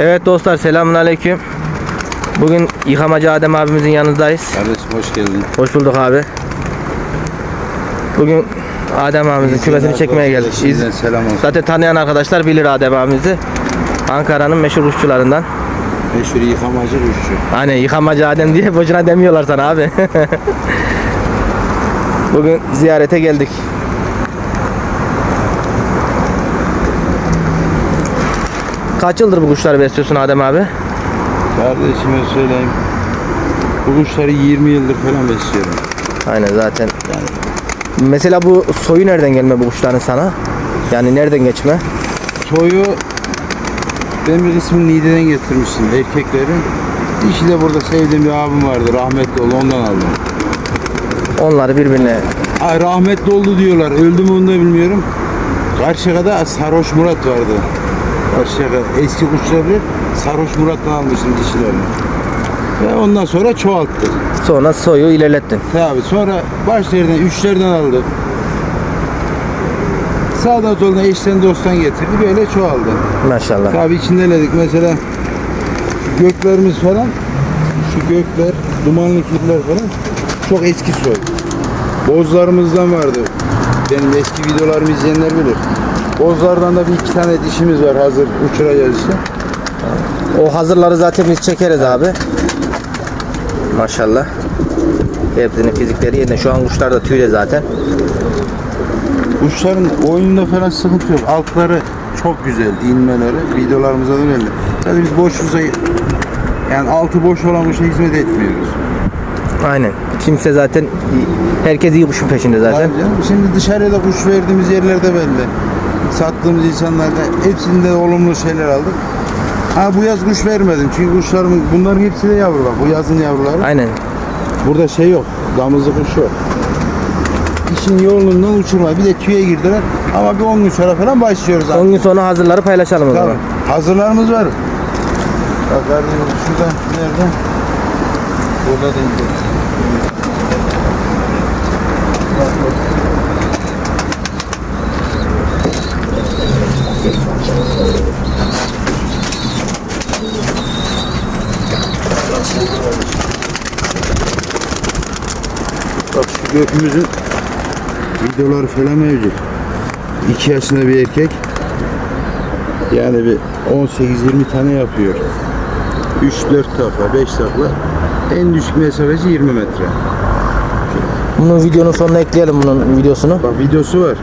Evet dostlar selamun aleyküm. Bugün yıkamacı Adem abimizin yanındayız. Kardeşim hoş geldin. Hoş bulduk abi. Bugün Adem abimizin kümesini çekmeye geldik. İz- Sizden selam olsun. Zaten tanıyan arkadaşlar bilir Adem abimizi. Ankara'nın meşhur kuşçularından. Meşhur yıkamacı kuşçu. Hani yıkamacı Adem diye boşuna demiyorlar sana abi. Bugün ziyarete geldik. Kaç yıldır bu kuşları besliyorsun Adem abi? Kardeşime söyleyeyim. Bu kuşları 20 yıldır falan besliyorum. Aynen zaten. Mesela bu soyu nereden gelme bu kuşların sana? Yani nereden geçme? Soyu ben bir kısmını Niğde'den getirmiştim erkeklerin. Dişi de burada sevdiğim bir abim vardı rahmetli oldu ondan aldım. Onları birbirine Ay rahmetli oldu diyorlar. Öldü mü onu da bilmiyorum. Karşıyaka'da Sarhoş Murat vardı. Karşıyaka eski kuşlar bilir. Sarhoş Murat'tan almıştım dişilerini. Ve ondan sonra çoğalttık. sonra soyu ilerlettin. Tabi sonra başlarından üçlerden aldık. Sağdan soldan eşten dosttan getirdi böyle çoğaldı. Maşallah. Tabi içindeledik mesela göklerimiz falan şu gökler dumanlı kirler falan çok eski soy. Bozlarımızdan vardı. Benim eski videolarımı izleyenler bilir. Bozlardan da bir iki tane dişimiz var hazır uçuracağız işte. O hazırları zaten biz çekeriz abi. Maşallah. Hepsinin fizikleri yerinde. Şu an kuşlar da tüyle zaten. Kuşların oyununda falan sıkıntı yok. Altları çok güzel inmeleri. Videolarımıza da belli. Tabii biz boşuza yani altı boş olan kuşa hizmet etmiyoruz. Aynen. Kimse zaten herkes iyi kuşun peşinde zaten. Tabii canım. Şimdi dışarıya da kuş verdiğimiz yerlerde belli. Sattığımız insanlarda hepsinde olumlu şeyler aldık. Ha bu yaz kuş vermedim çünkü kuşlarımın bunların hepsi de yavru bak. Bu yazın yavruları. Aynen. Burada şey yok. Damızlı kuş yok. İşin yolundan uçurma. Bir de tüye girdiler. Ama bir 10 gün sonra falan başlıyoruz. 10 gün sonra hazırları paylaşalım o zaman. Tamam. Hazırlarımız var. Bak kardeşim şurada nerede? Burada değil. Bak, bak. Bak şu gökümüzün videoları falan mevcut. 2 yaşında bir erkek. Yani bir 18-20 tane yapıyor. 3-4 takla, 5 takla. En düşük mesafesi 20 metre. Bunun videonun sonuna ekleyelim bunun videosunu. Bak videosu var.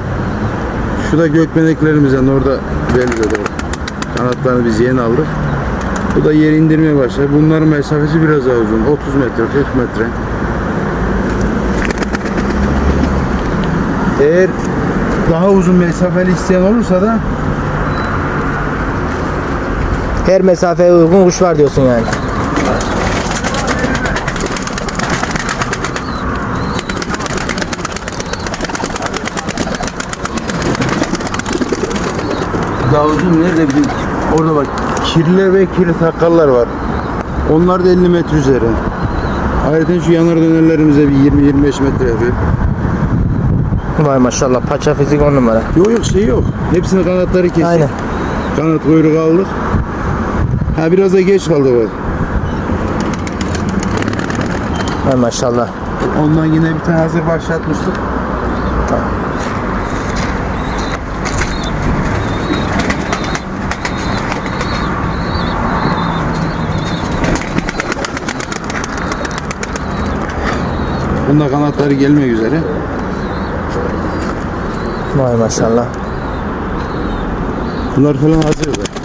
Şu da gökmeneklerimizden orada belli de. Kanatlarını biz yeni aldık. Bu da yer indirmeye başladı. Bunların mesafesi biraz daha uzun. 30 metre, 40 metre. Eğer daha uzun mesafeli isteyen olursa da Her mesafeye uygun kuş var diyorsun yani. Daha uzun nerede bizim orada bak kirliler ve kirli takkallar var. Onlar da 50 metre üzeri. Ayrıca şu yanar dönerlerimize bir 20-25 metre yapıyor. Vay maşallah paça fizik 10 numara. Yok yok şey yok. Hepsinin kanatları kesik. Aynen. Kanat kuyruk aldık. Ha biraz da geç kaldı bak. Vay maşallah. Ondan yine bir tane hazır başlatmıştık. Bunda kanatları gelmek üzere. Vay maşallah. Bunlar falan hazır da.